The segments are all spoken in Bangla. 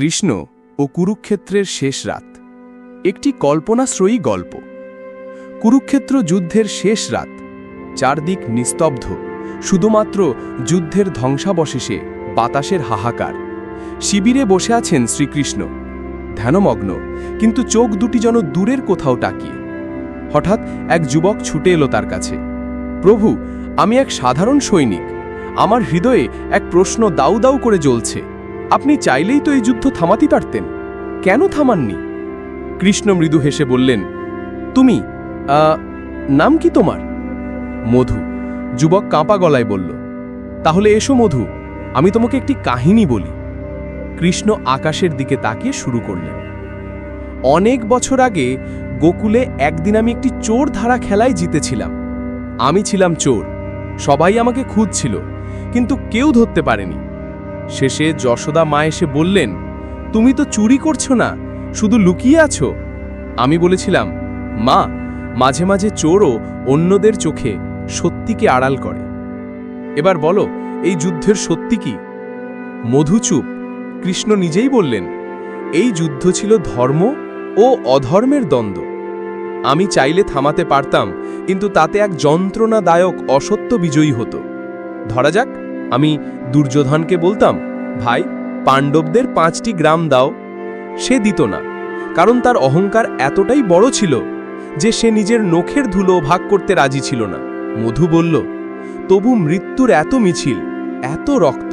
কৃষ্ণ ও কুরুক্ষেত্রের শেষ রাত। একটি কল্পনাশ্রয়ী গল্প। কুরুক্ষেত্র যুদ্ধের শেষ রাত। চারদিক নিস্তব্ধ। শুধুমাত্র যুদ্ধের ধ্বংসাবশেষে বাতাসের হাহাকার। শিবিরে বসে আছেন শ্রীকৃষ্ণ। ধ্যানমগ্ন, কিন্তু চোখ দুটি যেন দূরের কোথাও টাকিয়ে। হঠাৎ এক যুবক ছুটে এলো তার কাছে। প্রভু, আমি এক সাধারণ সৈনিক। আমার হৃদয়ে এক প্রশ্ন দাউ দাউ করে জ্বলছে। আপনি চাইলেই তো এই যুদ্ধ থামাতে পারতেন। কেন থামাননি? কৃষ্ণ মৃদু হেসে বললেন, তুমি নাম কি তোমার? মধু, যুবক কাঁপা গলায় বলল। তাহলে এসো মধু, আমি তোমাকে একটি কাহিনী বলি। কৃষ্ণ আকাশের দিকে তাকিয়ে শুরু করলেন। অনেক বছর আগে গোকুলে একদিন আমি একটি চোর ধারা খেলায় জিতেছিলাম। আমি ছিলাম চোর, সবাই আমাকে খুঁজছিল, কিন্তু কেউ ধরতে পারেনি। শেষে যশোদা মা এসে বললেন, তুমি তো চুরি করছ না, শুধু লুকিয়ে আছো? আমি বলেছিলাম, মা, মাঝে মাঝে চোরও অন্যদের চোখে সত্যিকে আড়াল করে। এবার বলো, এই যুদ্ধের সত্যি কি? মধুচুপ কৃষ্ণ নিজেই বললেন, এই যুদ্ধ ছিল ধর্ম ও অধর্মের দ্বন্দ্ব। আমি চাইলে থামাতে পারতাম, কিন্তু তাতে এক যন্ত্রণাদায়ক অসত্য বিজয়ী হতো। ধরা যাক আমি দুর্যোধনকে বলতাম, ভাই, পাণ্ডবদের পাঁচটি গ্রাম দাও। সে দিত না, কারণ তার অহংকার এতটাই বড় ছিল যে সে নিজের নখের ধুলো ভাগ করতে রাজি ছিল না। মধু বলল, তবু মৃত্যুর এত মিছিল, এত রক্ত।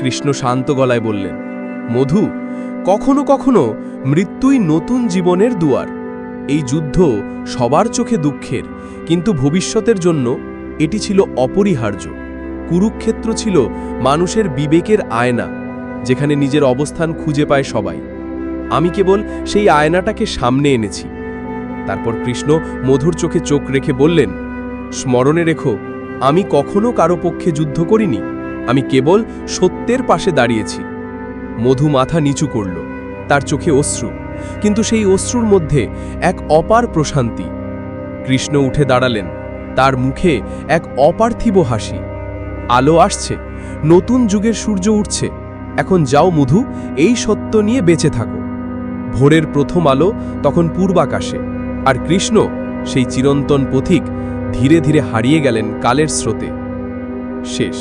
কৃষ্ণ শান্ত গলায় বললেন, মধু, কখনো কখনো মৃত্যুই নতুন জীবনের দুয়ার। এই যুদ্ধ সবার চোখে দুঃখের, কিন্তু ভবিষ্যতের জন্য এটি ছিল অপরিহার্য। কুরুক্ষেত্র ছিল মানুষের বিবেকের আয়না, যেখানে নিজের অবস্থান খুঁজে পায় সবাই। আমি কেবল সেই আয়নাটাকে সামনে এনেছি। তারপর কৃষ্ণ মধুর চোখে চোখ রেখে বললেন, স্মরণে রেখো, আমি কখনো কারও পক্ষে যুদ্ধ করিনি। আমি কেবল সত্যের পাশে দাঁড়িয়েছি মধু মাথা নিচু করল, তার চোখে অশ্রু, কিন্তু সেই অশ্রুর মধ্যে এক অপার প্রশান্তি। কৃষ্ণ উঠে দাঁড়ালেন, তার মুখে এক অপার্থিব হাসি। আলো আসছে, নতুন যুগের সূর্য উঠছে। এখন যাও মধু, এই সত্য নিয়ে বেঁচে থাকো। ভোরের প্রথম আলো তখন পূর্বাকাশে, আর কৃষ্ণ সেই চিরন্তন পথিক ধীরে ধীরে হারিয়ে গেলেন কালের স্রোতে। শেষ।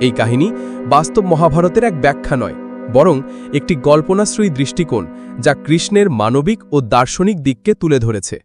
এই কাহিনী বাস্তব মহাভারতের এক ব্যাখ্যা নয়, বরং একটি কল্পনাশ্রয়ী দৃষ্টিকোণ যা কৃষ্ণের মানবিক ও দার্শনিক দিককে তুলে ধরেছে।